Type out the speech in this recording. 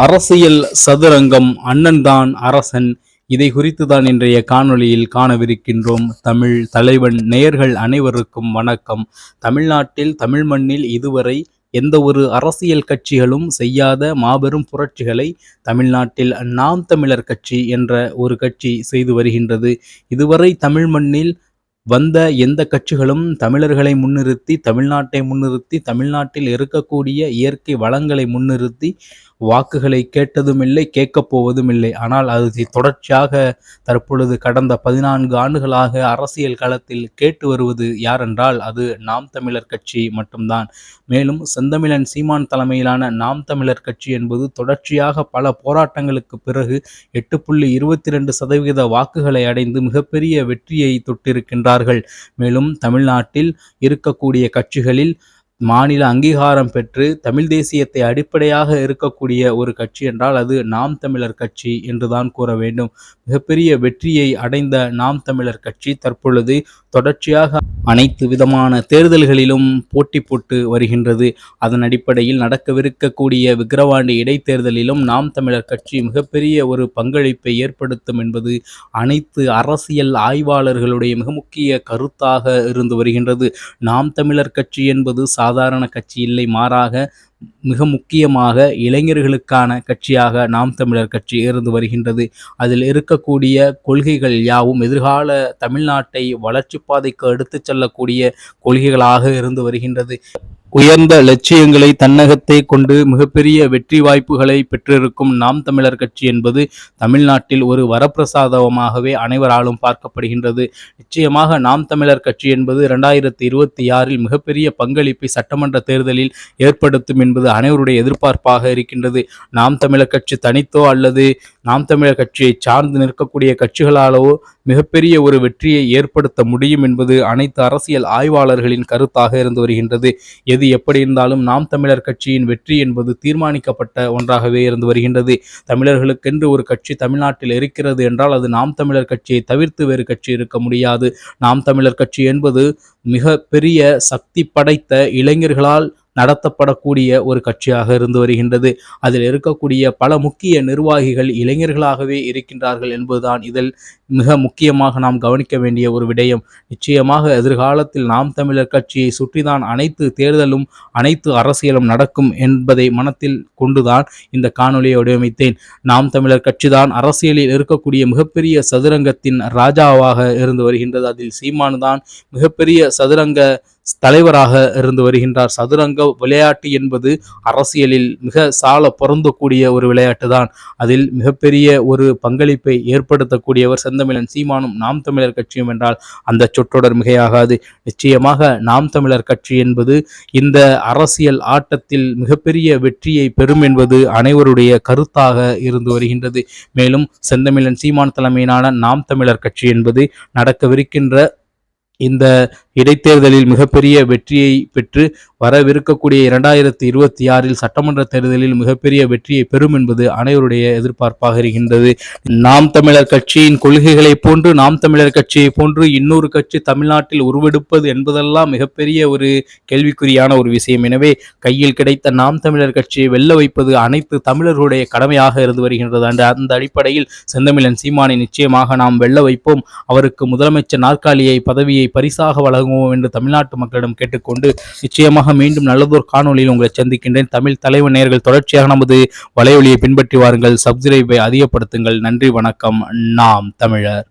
அரசியல் சதுரங்கம் அண்ணன்தான் அரசன். இதை குறித்து தான் இன்றைய காணொளியில் காணவிருக்கின்றோம். தமிழ் தலைவன் நேயர்கள் அனைவருக்கும் வணக்கம். தமிழ்நாட்டில் தமிழ் மண்ணில் இதுவரை எந்த ஒரு அரசியல் கட்சிகளும் செய்யாத மாபெரும் புரட்சிகளை தமிழ்நாட்டில் நாம் தமிழர் கட்சி என்ற ஒரு கட்சி செய்து வருகின்றது. இதுவரை தமிழ் மண்ணில் வந்த எந்த கட்சிகளும் தமிழர்களை முன்னிறுத்தி தமிழ்நாட்டை முன்னிறுத்தி தமிழ்நாட்டில் இருக்கக்கூடிய இயற்கை வளங்களை முன்னிறுத்தி வாக்குகளை கேட்டதும் இல்லை கேட்கப் போவதும் இல்லை ஆனால் அது தொடர்ச்சியாக தற்பொழுது கடந்த பதினான்கு ஆண்டுகளாக அரசியல் களத்தில் கேட்டு வருவது யாரென்றால் அது நாம் தமிழர் கட்சி மட்டும்தான். மேலும் செந்தமிழன் சீமான் தலைமையிலான நாம் தமிழர் கட்சி என்பது தொடர்ச்சியாக பல போராட்டங்களுக்கு பிறகு எட்டு புள்ளி இருபத்தி ரெண்டு சதவீத வாக்குகளை அடைந்து மிகப்பெரிய வெற்றியை தொட்டிருக்கின்றார்கள். மேலும் தமிழ்நாட்டில் இருக்கக்கூடிய கட்சிகளில் மாநில அங்கீகாரம் பெற்று தமிழ் தேசியத்தை அடிப்படையாக இருக்கக்கூடிய ஒரு கட்சி என்றால் அது நாம் தமிழர் கட்சி என்றுதான் கூற வேண்டும். மிகப்பெரிய வெற்றியை அடைந்த நாம் தமிழர் கட்சி தற்பொழுது தொடர்ச்சியாக அனைத்து விதமான தேர்தல்களிலும் போட்டி போட்டு வருகின்றது. அதன் அடிப்படையில் நடக்கவிருக்கக்கூடிய விக்கிரவாண்டி இடைத்தேர்தலிலும் நாம் தமிழர் கட்சி மிகப்பெரிய ஒரு பங்களிப்பை ஏற்படுத்தும் என்பது அனைத்து அரசியல் ஆய்வாளர்களுடைய மிக முக்கிய கருத்தாக இருந்து வருகின்றது. நாம் தமிழர் கட்சி என்பது சாதாரண கட்சி இல்லை மாறாக மிக முக்கியமாக இளைஞர்களுக்கான கட்சியாக நாம் தமிழர் கட்சி இருந்து வருகின்றது. அதில் இருக்கக்கூடிய கொள்கைகள் யாவும் எதிர்கால தமிழ்நாட்டை வளர்ச்சி பாதைக்கு எடுத்துச் செல்லக்கூடிய கொள்கைகளாக இருந்து வருகின்றது. உயர்ந்த லட்சியங்களை தன்னகத்தை கொண்டு மிகப்பெரிய வெற்றி வாய்ப்புகளை பெற்றிருக்கும் நாம் தமிழர் கட்சி என்பது தமிழ்நாட்டில் ஒரு வரப்பிரசாதமாகவே அனைவராலும் பார்க்கப்படுகின்றது. நிச்சயமாக நாம் தமிழர் கட்சி என்பது இரண்டாயிரத்தி இருபத்தி ஆறில் மிகப்பெரிய பங்களிப்பை சட்டமன்ற தேர்தலில் ஏற்படுத்தும் என்பது அனைவருடைய எதிர்பார்ப்பாக இருக்கின்றது. நாம் தமிழர் கட்சி தனித்தோ அல்லது நாம் தமிழர் கட்சியை சார்ந்து நிற்கக்கூடிய கட்சிகளாலோ மிகப்பெரிய ஒரு வெற்றியை ஏற்படுத்த முடியும் என்பது அனைத்து அரசியல் ஆய்வாளர்களின் கருத்தாக இருந்து வருகின்றது. எது எப்படி இருந்தாலும் நாம் தமிழர் கட்சியின் வெற்றி என்பது தீர்மானிக்கப்பட்ட ஒன்றாகவே இருந்து வருகின்றது. தமிழர்களுக்கென்று ஒரு கட்சி தமிழ்நாட்டில் இருக்கிறது என்றால் அது நாம் தமிழர் கட்சியை தவிர்த்து வேறு கட்சி இருக்க முடியாது. நாம் தமிழர் கட்சி என்பது மிக பெரிய சக்தி படைத்த இளைஞர்களால் நடத்தப்படக்கூடிய ஒரு கட்சியாக இருந்து வருகின்றது. அதில் இருக்கக்கூடிய பல முக்கிய நிர்வாகிகள் இளைஞர்களாகவே இருக்கின்றார்கள் என்பதுதான் இதில் மிக முக்கியமாக நாம் கவனிக்க வேண்டிய ஒரு விடயம். நிச்சயமாக எதிர்காலத்தில் நாம் தமிழர் கட்சியை சுற்றிதான் அனைத்து தேர்தலும் அனைத்து அரசியலும் நடக்கும் என்பதை மனத்தில் கொண்டுதான் இந்த காணொலியை வடிவமைத்தேன். நாம் தமிழர் கட்சிதான் அரசியலில் இருக்கக்கூடிய மிகப்பெரிய சதுரங்கத்தின் ராஜாவாக இருந்து வருகின்றது. அதில் சீமானுதான் மிகப்பெரிய சதுரங்க தலைவராக இருந்து வருகின்றார். சதுரங்க விளையாட்டு என்பது அரசியலில் மிக சால பொருந்தக்கூடிய ஒரு விளையாட்டு தான் அதில் மிகப்பெரிய ஒரு பங்களிப்பை ஏற்படுத்தக்கூடியவர் செந்தமிழன் சீமானும் நாம் தமிழர் கட்சியும் என்றால் அந்த சொற்றொடர் மிகையாகாது. நிச்சயமாக நாம் தமிழர் கட்சி என்பது இந்த அரசியல் ஆட்டத்தில் மிகப்பெரிய வெற்றியை பெறும் என்பது அனைவருடைய கருத்தாக இருந்து வருகின்றது. மேலும் செந்தமிழன் சீமான் தலைமையிலான நாம் தமிழர் கட்சி என்பது நடக்கவிருக்கின்ற இந்த இடைத்தேர்தலில் மிகப்பெரிய வெற்றியை பெற்று வரவிருக்கக்கூடிய இரண்டாயிரத்தி இருபத்தி ஆறில் சட்டமன்ற தேர்தலில் மிகப்பெரிய வெற்றியை பெறும் என்பது அனைவருடைய எதிர்பார்ப்பாக இருக்கின்றது. நாம் தமிழர் கட்சியின் கொள்கைகளைப் போன்று நாம் தமிழர் கட்சியை போன்று இன்னொரு கட்சி தமிழ்நாட்டில் உருவெடுப்பது என்பதெல்லாம் மிகப்பெரிய ஒரு கேள்விக்குறியான ஒரு விஷயம். எனவே கையில் கிடைத்த நாம் தமிழர் கட்சியை வெல்ல வைப்பது அனைத்து தமிழர்களுடைய கடமையாக இருந்து வருகின்றது. அந்த அந்த அடிப்படையில் செந்தமிழன் சீமானை நிச்சயமாக நாம் வெல்ல வைப்போம். அவருக்கு முதலமைச்சர் நாற்காலியை பதவியை பரிசாக வழங்குவோம் என்று தமிழ்நாட்டு மக்களிடம் கேட்டுக்கொண்டு நிச்சயமாக மீண்டும் நல்லதொரு காணொலியில் உங்களை சந்திக்கின்றேன். தமிழ் தலைவர் நேர்கள் தொடர்ச்சியாக நமது வலையொலியை பின்பற்றி வாருங்கள். சப்ஸ்கிரைபை அதிகப்படுத்துங்கள். நன்றி வணக்கம். நாம் தமிழர்.